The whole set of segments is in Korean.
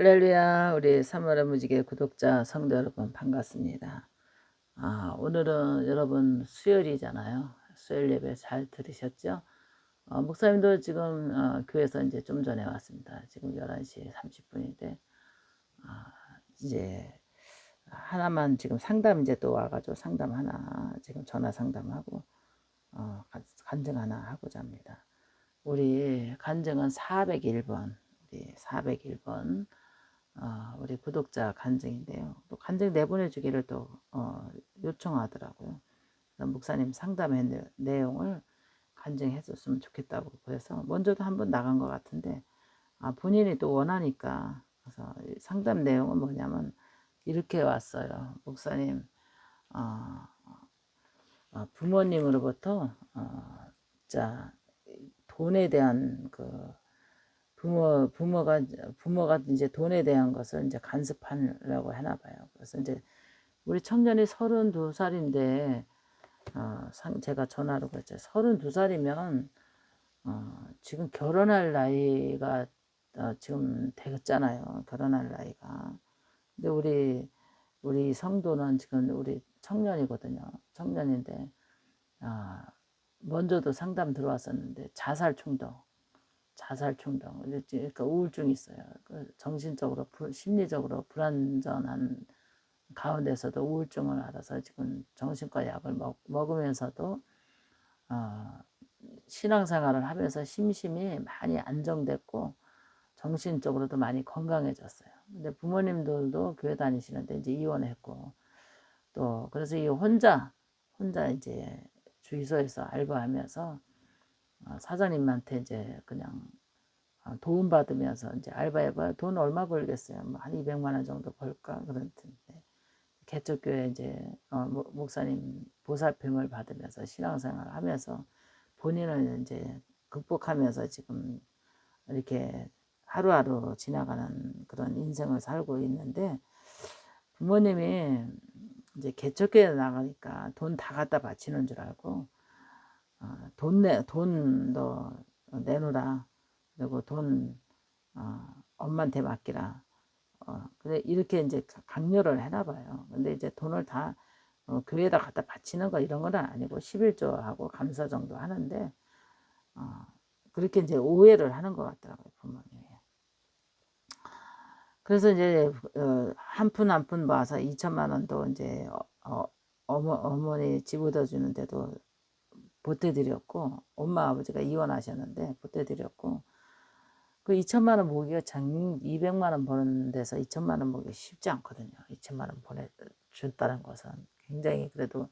할렐루야, 우리 3월의 무지개 구독자 성도 여러분 반갑습니다. 아, 오늘은 여러분 수요일이잖아요. 수요일 예배 잘 들으셨죠? 어, 목사님도 지금 어, 교회에서 이제 좀 전에 왔습니다. 지금 11시 30분인데, 아, 이제 하나만 지금 상담 이제 또 와가지고 상담 하나, 지금 전화 상담하고, 어, 간- 간증 하나 하고자 합니다. 우리 간증은 401번, 우리 401번, 어, 우리 구독자 간증인데요. 또 간증 내보내주기를 또 어, 요청하더라고요. 목사님 상담의 내- 내용을 간증해줬으면 좋겠다고 그래서 먼저도 한번 나간 것 같은데 아, 본인이 또 원하니까 그래서 이 상담 내용은 뭐냐면 이렇게 왔어요. 목사님 어, 어, 부모님으로부터 어, 자 돈에 대한 그 부모 부모가 부모가 이제 돈에 대한 것을 이제 간섭하려고 하나 봐요. 그래서 이제 우리 청년이 32살인데 어, 상, 제가 전화로 그랬죠. 32살이면 어, 지금 결혼할 나이가 어, 지금 되었잖아요. 결혼할 나이가. 근데 우리 우리 성도는 지금 우리 청년이거든요. 청년인데 아, 먼저도 상담 들어왔었는데 자살 충동, 자살 충동, 그러니까 우울증이 있어요. 그 정신적으로, 불- 심리적으로 불안전한 가운데서도 우울증을 알아서 지금 정신과 약을 먹, 먹으면서도 어, 신앙생활을 하면서 심심이 많이 안정됐고 정신적으로도 많이 건강해졌어요. 근데 부모님들도 교회 다니시는데 이제 이혼했고 또 그래서 이 혼자 혼자 이제 주유소에서 알바하면서 어, 사장님한테 이제 그냥 어, 도움 받으면서 이제 알바해봐 돈 얼마 벌겠어요? 뭐 한 200만 원 정도 벌까? 그랬는데. 개척교회 이제 어, 목- 목사님 보살핌을 받으면서 신앙생활을 하면서 본인은 이제 극복하면서 지금 이렇게 하루하루 지나가는 그런 인생을 살고 있는데 부모님이 이제 개척교회 나가니까 돈 다 갖다 바치는 줄 알고 어, 돈 내, 돈 너 내놓으라. 그리고 돈 어, 엄마한테 맡기라. 어, 근데 이렇게 이제 강요를 해나 봐요. 근데 이제 돈을 다 어, 교회에다 갖다 바치는 거 이런 건 아니고 11조하고 감사 정도 하는데 어, 그렇게 이제 오해를 하는 것 같더라고요, 부모님이. 그래서 이제 어, 한푼 한 푼 모아서 2천만 원도 이제 어, 어, 어머, 어머니 집어다 주는데도 보태드렸고 엄마 아버지가 이혼하셨는데 보태드렸고 그 2천만 원 모기가 장 200만 원 버는 데서 2천만 원 모기 쉽지 않거든요. 2천만 원 보내준다는 것은 굉장히 그래도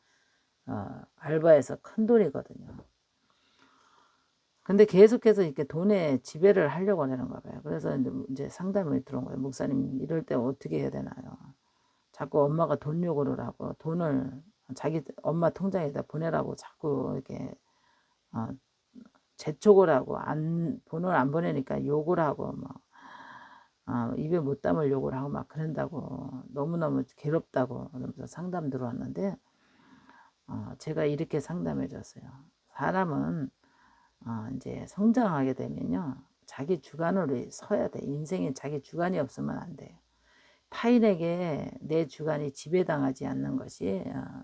어, 알바에서 큰 돈이거든요. 근데 계속해서 이렇게 돈에 지배를 하려고 하는가 봐요. 그래서 이제 상담을 들어온 거예요. 목사님 이럴 때 어떻게 해야 되나요? 자꾸 엄마가 돈 요구를 하고 돈을 자기 엄마 통장에다 보내라고 자꾸 이렇게 어, 재촉을 하고 안 돈을 안 보내니까 욕을 하고 뭐 어, 입에 못 담을 욕을 하고 막 그런다고 너무너무 괴롭다고 그러면서 상담 들어왔는데 어, 제가 이렇게 상담해 줬어요. 사람은 어, 이제 성장하게 되면요 자기 주관으로 서야 돼. 인생에 자기 주관이 없으면 안 돼요. 타인에게 내 주관이 지배당하지 않는 것이 어,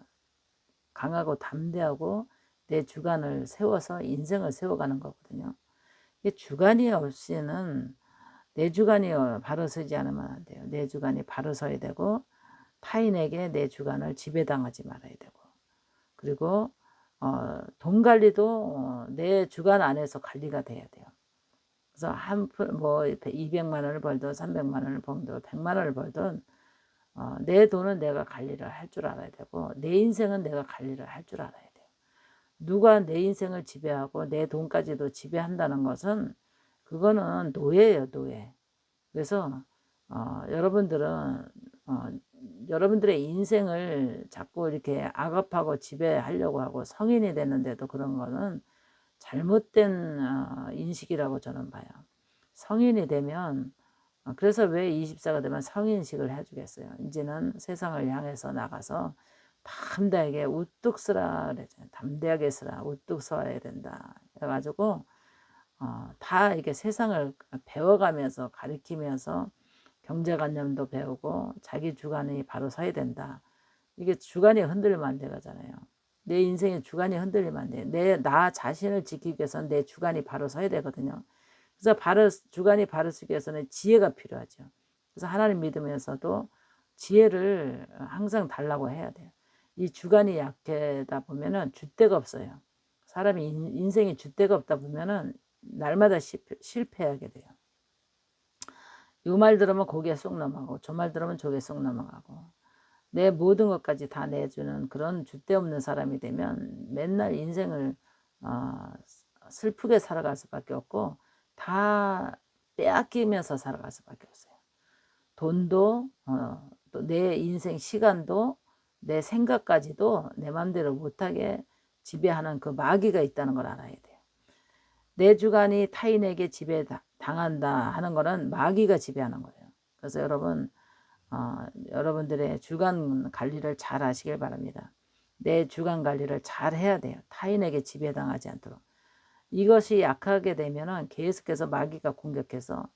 강하고 담대하고 내 주관을 세워서 인생을 세워가는 거거든요. 주관이 없이는 내 주관이 바로 서지 않으면 안 돼요. 내 주관이 바로 서야 되고 타인에게 내 주관을 지배당하지 말아야 되고 그리고 어, 돈 관리도 어, 내 주관 안에서 관리가 돼야 돼요. 그래서 한뭐 200만 원을 벌든 300만 원을 벌든 100만 원을 벌든 어, 내 돈은 내가 관리를 할 줄 알아야 되고 내 인생은 내가 관리를 할 줄 알아야 돼요. 누가 내 인생을 지배하고 내 돈까지도 지배한다는 것은 그거는 노예예요, 노예. 그래서 어, 여러분들은 어, 여러분들의 인생을 자꾸 이렇게 악업하고 지배하려고 하고 성인이 됐는데도 그런 거는 잘못된 어, 인식이라고 저는 봐요. 성인이 되면 어, 그래서 왜 24가 되면 성인식을 해주겠어요. 이제는 세상을 향해서 나가서 담대하게 우뚝 서라 그랬잖아요. 담대하게 서라 우뚝 서야 된다. 그래가지고 어, 다 이렇게 세상을 배워가면서 가리키면서 경제관념도 배우고 자기 주관이 바로 서야 된다. 이게 주관이 흔들리면 안 되잖아요. 내 인생의 주관이 흔들리면 안 돼. 내, 나 자신을 지키기 위해서는 내 주관이 바로 서야 되거든요. 그래서 바로, 주관이 바로 서기 위해서는 지혜가 필요하죠. 그래서 하나님 믿으면서도 지혜를 항상 달라고 해야 돼요. 이 주관이 약하다 보면은 줏대가 없어요. 사람이 인, 인생이 줏대가 없다 보면은 날마다 실패, 실패하게 돼요. 이말 들으면 고개 쏙 넘어가고 저 말 들으면 저게 쏙 넘어가고 내 모든 것까지 다 내주는 그런 줏대 없는 사람이 되면 맨날 인생을 어, 슬프게 살아갈 수밖에 없고 다 빼앗기면서 살아갈 수밖에 없어요. 돈도 어, 또내 인생 시간도 내 생각까지도 내 마음대로 못하게 지배하는 그 마귀가 있다는 걸 알아야 돼요. 내 주관이 타인에게 지배 당한다 하는 거는 마귀가 지배하는 거예요. 그래서 여러분 어, 여러분들의 주간 관리를 잘 하시길 바랍니다. 내 주간 관리를 잘 해야 돼요. 타인에게 지배당하지 않도록. 이것이 약하게 되면은 계속해서 마귀가 공격해서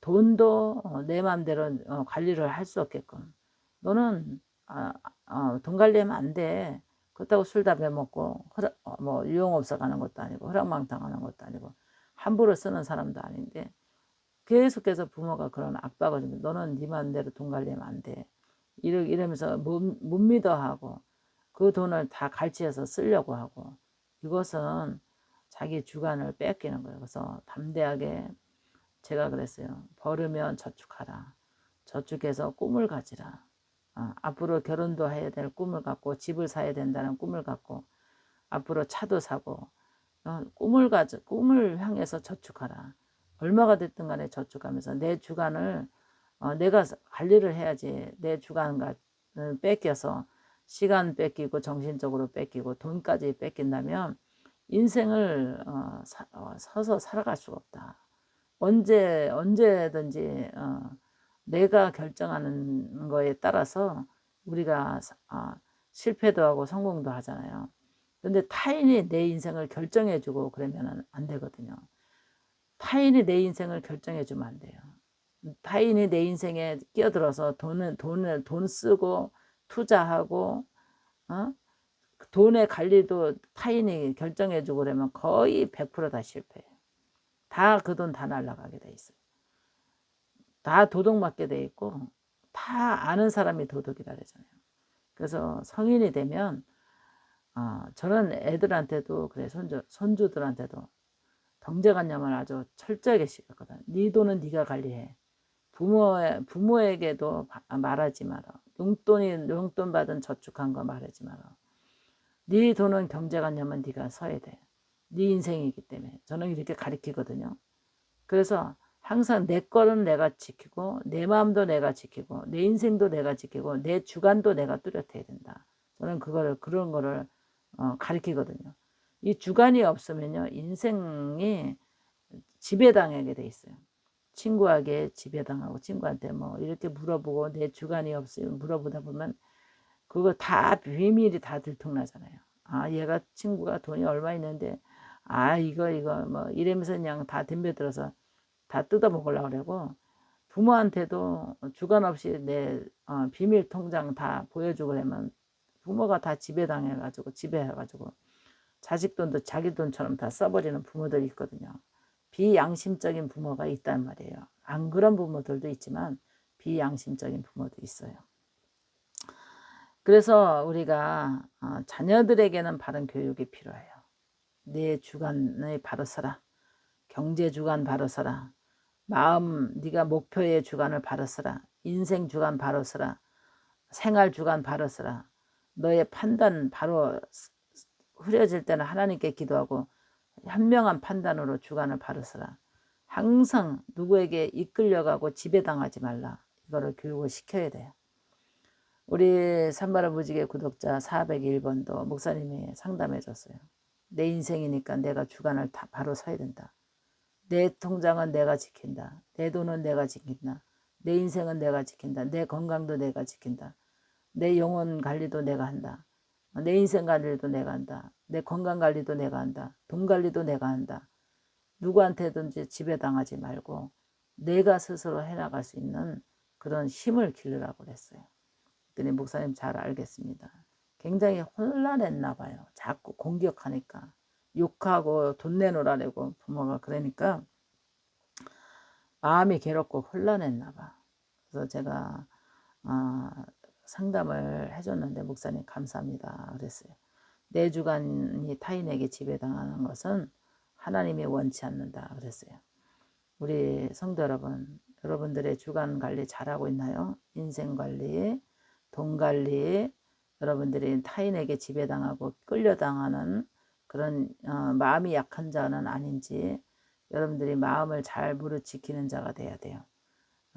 돈도 어, 내 마음대로 어, 관리를 할 수 없게끔 너는 아, 어, 돈 관리하면 안 돼. 그렇다고 술 담배 먹고 허락, 뭐 유용없어 가는 것도 아니고 허락망탕 하는 것도 아니고 함부로 쓰는 사람도 아닌데 계속해서 부모가 그런 압박을 주면 너는 네 맘대로 돈 관리하면 안 돼. 이러, 이러면서 못, 못 믿어 하고 그 돈을 다 갈취해서 쓰려고 하고 이것은 자기 주관을 뺏기는 거예요. 그래서 담대하게 제가 그랬어요. 벌으면 저축하라. 저축해서 꿈을 가지라. 어, 앞으로 결혼도 해야 될 꿈을 갖고 집을 사야 된다는 꿈을 갖고 앞으로 차도 사고 어, 꿈을 가져 꿈을 향해서 저축하라. 얼마가 됐든 간에 저축하면서 내 주관을 어, 내가 관리를 해야지 내 주관을 뺏겨서 시간 뺏기고 정신적으로 뺏기고 돈까지 뺏긴다면 인생을 어, 사, 어, 서서 살아갈 수가 없다. 언제 언제든지 어, 내가 결정하는 거에 따라서 우리가 어, 실패도 하고 성공도 하잖아요. 근데 타인이 내 인생을 결정해주고 그러면 안 되거든요. 타인이 내 인생을 결정해 주면 안 돼요. 타인이 내 인생에 끼어들어서 돈을 돈을 돈 쓰고 투자하고 어? 돈의 관리도 타인이 결정해 주고 그러면 거의 100%다 실패해요. 다 그 돈 다 날라가게 돼 있어요. 다 도둑 맞게 돼 있고 다 아는 사람이 도둑이라 그러잖아요. 그래서 성인이 되면 어, 저는 애들한테도 그래 손주 손주들한테도 경제관념을 아주 철저하게 시켰거든. 네 돈은 네가 관리해. 부모 부모에게도 말하지 마라. 용돈이 용돈 받은 저축한 거 말하지 마라. 네 돈은 경제관념은 네가 서야 돼. 네 인생이기 때문에 저는 이렇게 가르치거든요. 그래서 항상 내 거는 내가 지키고 내 마음도 내가 지키고 내 인생도 내가 지키고 내 주관도 내가 뚜렷해야 된다. 저는 그거를 그런 거를 어, 가르치거든요. 이 주관이 없으면요 인생이 지배당하게 돼 있어요. 친구에게 지배당하고 친구한테 뭐 이렇게 물어보고 내 주관이 없으면 물어보다 보면 그거 다 비밀이 다 들통나잖아요. 아 얘가 친구가 돈이 얼마 있는데 아 이거 이거 뭐 이러면서 그냥 다 덤벼들어서 다 뜯어 먹으려고 그러고 부모한테도 주관 없이 내 어, 비밀 통장 다 보여주고 그러면 부모가 다 지배당해가지고 지배해가지고 자식 돈도 자기 돈처럼 다 써버리는 부모들이 있거든요. 비양심적인 부모가 있단 말이에요. 안 그런 부모들도 있지만 비양심적인 부모도 있어요. 그래서 우리가 어, 자녀들에게는 바른 교육이 필요해요. 내 주관의 바로 서라. 경제 주관 바로 서라. 마음 네가 목표의 주관을 바로 서라. 인생 주관 바로 서라. 생활 주관 바로 서라. 너의 판단 바로 흐려질 때는 하나님께 기도하고 현명한 판단으로 주관을 바로 서라. 항상 누구에게 이끌려가고 지배당하지 말라. 이거를 교육을 시켜야 돼요. 우리 산바라 무지개 구독자 401번도 목사님이 상담해 줬어요. 내 인생이니까 내가 주관을 다 바로 서야 된다. 내 통장은 내가 지킨다. 내 돈은 내가 지킨다. 내 인생은 내가 지킨다. 내 건강도 내가 지킨다. 내 영혼 관리도 내가 한다. 내 인생 관리도 내가 한다. 내 건강 관리도 내가 한다. 돈 관리도 내가 한다. 누구한테든지 지배당하지 말고 내가 스스로 해나갈 수 있는 그런 힘을 기르라고 그랬어요. 그랬더니 목사님 잘 알겠습니다. 굉장히 혼란했나 봐요. 자꾸 공격하니까 욕하고 돈 내놓으라고 부모가 그러니까 마음이 괴롭고 혼란했나 봐. 그래서 제가 어, 상담을 해줬는데 목사님 감사합니다 그랬어요. 내 주관이 타인에게 지배당하는 것은 하나님이 원치 않는다 그랬어요. 우리 성도 여러분, 여러분들의 주관 관리 잘하고 있나요? 인생 관리, 돈 관리, 여러분들이 타인에게 지배당하고 끌려당하는 그런 어, 마음이 약한 자는 아닌지 여러분들이 마음을 잘 무르지키는 자가 돼야 돼요.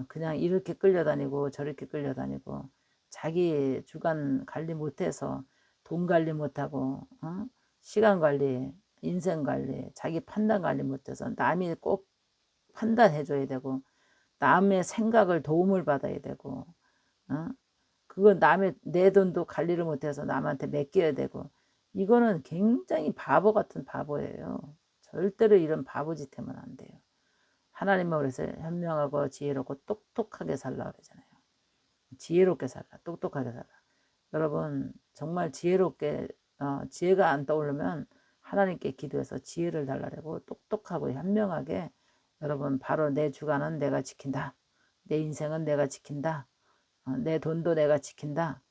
그냥 이렇게 끌려다니고 저렇게 끌려다니고 자기 주관 관리 못해서 돈 관리 못하고 어? 시간 관리, 인생 관리, 자기 판단 관리 못해서 남이 꼭 판단해 줘야 되고 남의 생각을 도움을 받아야 되고 어? 그건 남의 내 돈도 관리를 못해서 남한테 맡겨야 되고 이거는 굉장히 바보 같은 바보예요. 절대로 이런 바보짓 하면 안 돼요. 하나님은 그래서 현명하고 지혜롭고 똑똑하게 살라 그러잖아요. 지혜롭게 살라, 똑똑하게 살라. 여러분 정말 지혜롭게 어, 지혜가 안 떠오르면 하나님께 기도해서 지혜를 달라고 똑똑하고 현명하게 여러분 바로 내 주관은 내가 지킨다. 내 인생은 내가 지킨다. 어, 내 돈도 내가 지킨다.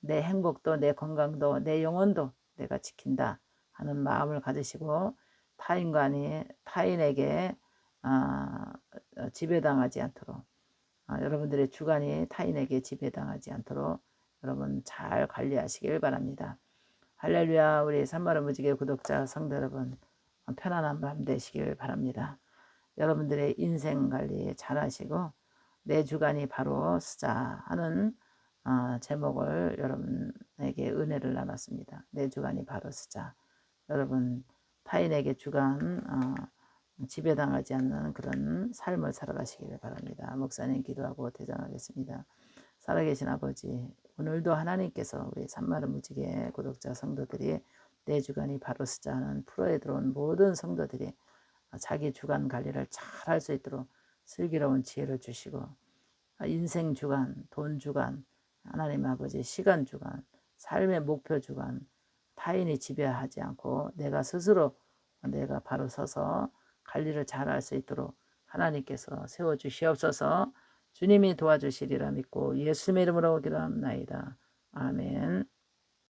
내 행복도 내 건강도 내 영혼도 내가 지킨다 하는 마음을 가지시고 타인관이 타인에게 아, 어, 지배당하지 않도록 아, 여러분들의 주관이 타인에게 지배당하지 않도록 여러분 잘 관리하시길 바랍니다. 할렐루야 우리 산마루 무지개 구독자 성도 여러분 편안한 밤 되시길 바랍니다. 여러분들의 인생 관리 잘 하시고 내 주관이 바로 쓰자 하는 어, 제목을 여러분에게 은혜를 나눴습니다. 내 주관이 바로 쓰자. 여러분 타인에게 주관 어, 지배당하지 않는 그런 삶을 살아가시기를 바랍니다. 목사님 기도하고 대장하겠습니다. 살아계신 아버지 오늘도 하나님께서 우리 산마른 무지개 구독자 성도들이 내 주관이 바로 쓰자는 프로에 들어온 모든 성도들이 자기 주관 관리를 잘 할 수 있도록 슬기로운 지혜를 주시고 인생 주관, 돈 주관, 하나님 아버지 시간 주관, 삶의 목표 주관, 타인이 지배하지 않고 내가 스스로 내가 바로 서서 관리를 잘 할 수 있도록 하나님께서 세워 주시옵소서. 주님이 도와주시리라 믿고 예수님의 이름으로 기도합나이다. 아멘.